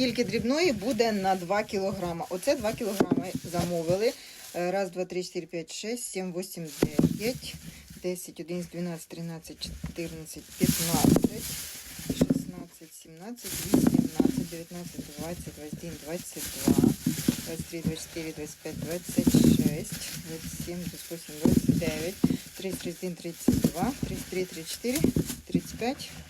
скільки дрібної буде на 2 кілограма. Оце 2 кілограми замовили. Е, Раз, два, три, чотири, п'ять, шесть, сім, вісім, дев'ять, десять, одинадцять, дванадцять, тринадцять, чотирнадцять, п'ятнадцять, шістнадцять, сімнадцять, вісімнадцять, дев'ятнадцять, двадцять, двадцять один, двадцять два, двадцять три, двадцять чотири, двадцять п'ять, двадцять шесть, двадцять сім, двадцять вісім, двадцять дев'ять, тридцять, тридцять один, тридцять два, тридцять три, тридцать чотири, тридцять п'ять, 34, 37,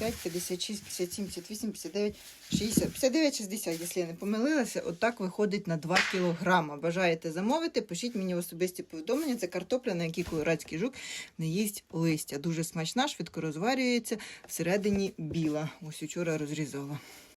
55, 56, 57, 58, 59, 60, 59, 60, якщо я не помилилася, отак виходить на 2 кілограма. Бажаєте замовити, пишіть мені в особисті повідомлення. Це картопля, на якій колорадський жук не їсть листя. Дуже смачна, швидко розварюється, всередині біла. Ось учора розрізала.